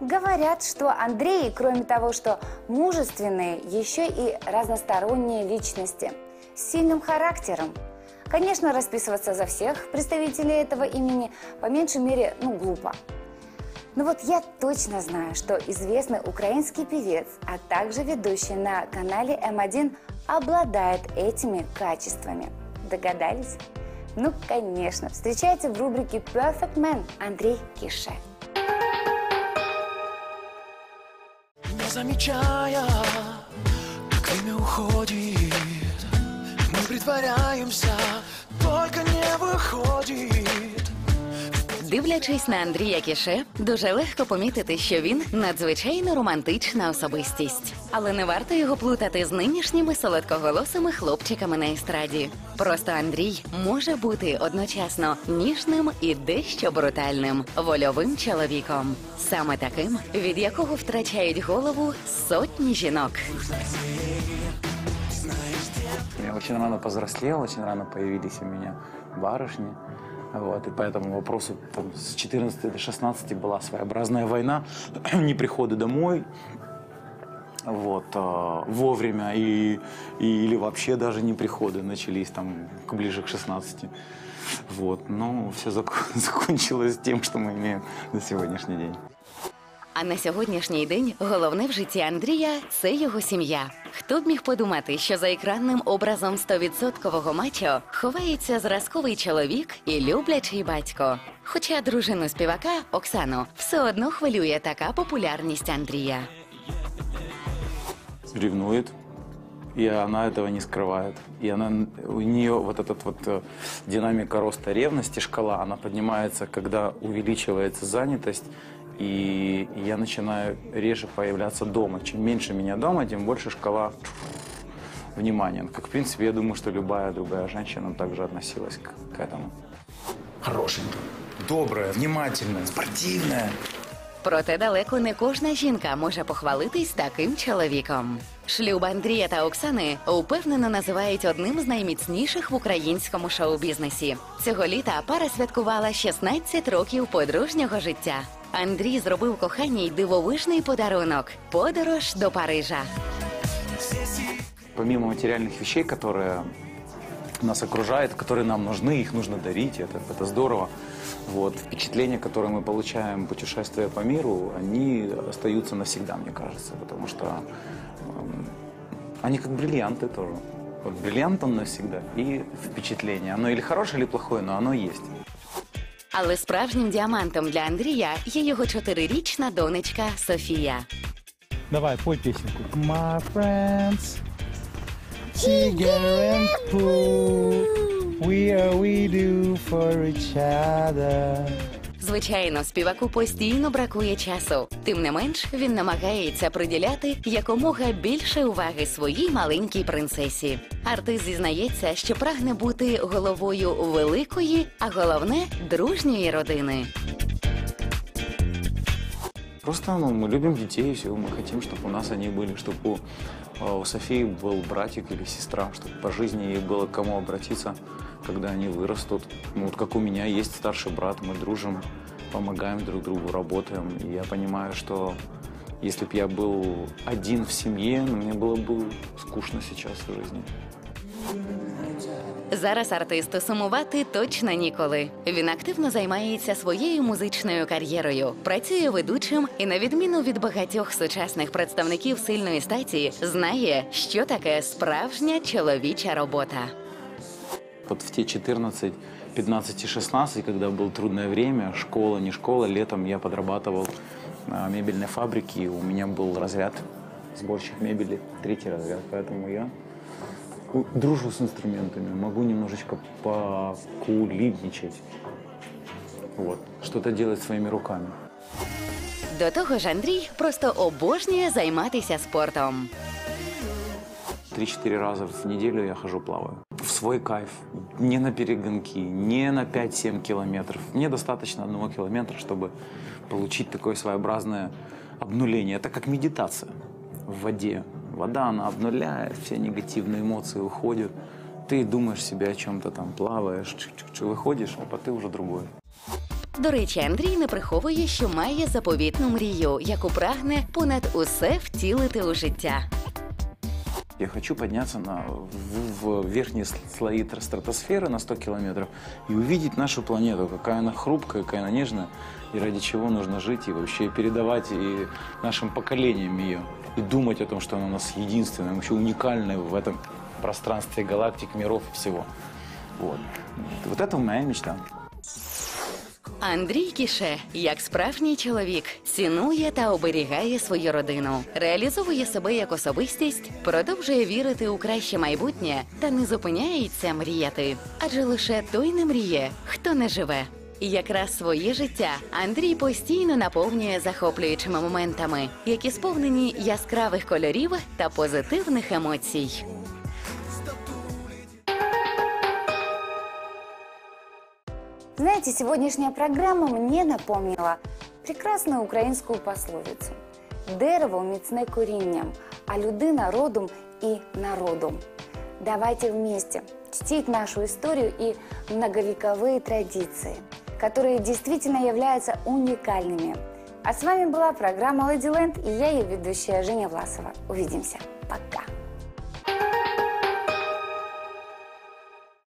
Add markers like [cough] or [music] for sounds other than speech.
Говорят, что Андрей, кроме того, что мужественные, еще и разносторонние личности с сильным характером. Конечно, расписываться за всех представителей этого имени по меньшей мере, ну, глупо. Но вот я точно знаю, что известный украинский певец, а также ведущий на канале М1 обладает этими качествами. Догадались? Ну, конечно. Встречайте в рубрике Perfect Man Андрей Кише. Замечая, как время уходит. Мы притворяемся, только не выходит Дивлячись на Андрія Кіше, дуже легко помітити, що він надзвичайно романтична особистість, але не варто його плутати з нинішніми солодкоголосими хлопчиками на естраді. Просто Андрій може бути одночасно ніжним і дещо брутальним, вольовим чоловіком, саме таким, від якого втрачають голову сотні жінок. Я очень рано повзрослел, очень рано появились у меня барышни. Вот, и по этому вопросу там, с 14 до 16 была своеобразная война, [clears throat] не приходы домой, вот, а, вовремя, и, и- или вообще даже не приходы начались там к ближе к 16. Вот, но все [laughs] закончилось тем, что мы имеем на сегодняшний день. А на сьогоднішній день головне в житті Андрія це його сім'я. Хто б міг подумати, що за екранним образом 100% мачо ховається зразковий чоловік і люблячий батько. Хоча дружину співака Оксану все одно хвилює така популярність Андрія. ревнует, и она этого не скрывает. И она, у нее вот этот вот э, динамика роста ревности, шкала, она поднимается, когда увеличивается занятость, и я начинаю реже появляться дома. Чем меньше меня дома, тем больше шкала внимания. Как, в принципе, я думаю, что любая другая женщина также относилась к, к этому. Хорошенькая, добрая, внимательная, спортивная. Проте далеко не кожна жінка може похвалитись таким чоловіком. Шлюб Андрія та Оксани упевнено називають одним з найміцніших в українському шоу-бізнесі. Цього літа пара святкувала 16 років подружнього життя. Андрій зробив коханій дивовижний подарунок подорож до Парижа. помимо материальных вещей, которые нас окружают, которые нам нужны, их нужно дарить, это, это здорово. Вот, впечатления, которые мы получаем, путешествуя по миру, они остаются навсегда, мне кажется, потому что эм, они как бриллианты тоже. Вот бриллиант он навсегда и впечатление. Оно или хорошее, или плохое, но оно есть. Але справжнім діамантом для Андрія є його чотирирічна донечка Софія. Давай, пой песенку. My friends, Tiger and Pooh, we are we do for each other. Звичайно, співаку постійно бракує часу. Тим не менш, він намагається приділяти якомога більше уваги своїй маленькій принцесі. Артист зізнається, що прагне бути головою великої, а головне дружньої родини. Просто ну, мы любим детей, и все, мы хотим, чтобы у нас они были, чтобы у, э, у Софии был братик или сестра, чтобы по жизни ей было к кому обратиться, когда они вырастут. Ну, вот как у меня есть старший брат, мы дружим, помогаем друг другу, работаем. И я понимаю, что если бы я был один в семье, ну, мне было бы скучно сейчас в жизни. Зараз артисту сумувати точно ніколи. Він активно займається своєю музичною кар'єрою, працює ведучим і, на відміну від багатьох сучасних представників сильної статі, знає, що таке справжня чоловіча робота. Вот в те 14, 15 и 16, когда было трудное время, школа, не школа, летом я подрабатывал на мебельной фабрике, и у меня был разряд сборщик мебели, третий разряд, поэтому я у- дружу с инструментами, могу немножечко покулибничать, вот, что-то делать своими руками. До того ж, Андрій просто обожнює займатися спортом. Три-четыре раза в неделю я хожу плаваю. В свой кайф. Не на перегонки, не на 5-7 километров. Мне достаточно одного километра, чтобы получить такое своеобразное обнуление. Это как медитация в воде. Вода, она обнуляет, все негативные эмоции уходят. Ты думаешь себе о чем-то там, плаваешь, чик-чик-чик, выходишь, а ты уже другой. До речі, Андрій не приховує, що має заповітну мрію, яку прагне понад усе втілити у життя. Я хочу подняться на, в, в верхние слои тр- стратосферы на 100 километров и увидеть нашу планету, какая она хрупкая, какая она нежная, и ради чего нужно жить, и вообще передавать и нашим поколениям ее, и думать о том, что она у нас единственная, вообще уникальная в этом пространстве галактик, миров и всего. Вот. Вот это моя мечта. Андрій Кіше, як справжній чоловік, цінує та оберігає свою родину, реалізовує себе як особистість, продовжує вірити у краще майбутнє та не зупиняється мріяти. Адже лише той не мріє, хто не живе. Якраз своє життя Андрій постійно наповнює захоплюючими моментами, які сповнені яскравих кольорів та позитивних емоцій. Знаете, сегодняшняя программа мне напомнила прекрасную українську пословицю «Дерево міцне корінням, а людина родом и народом». Давайте вместе чтить нашу историю и многовековые традиции, которые действительно являются уникальными. А с вами была программа «Леди Ленд» и я ее ведущая Женя Власова. Увидимся. Пока.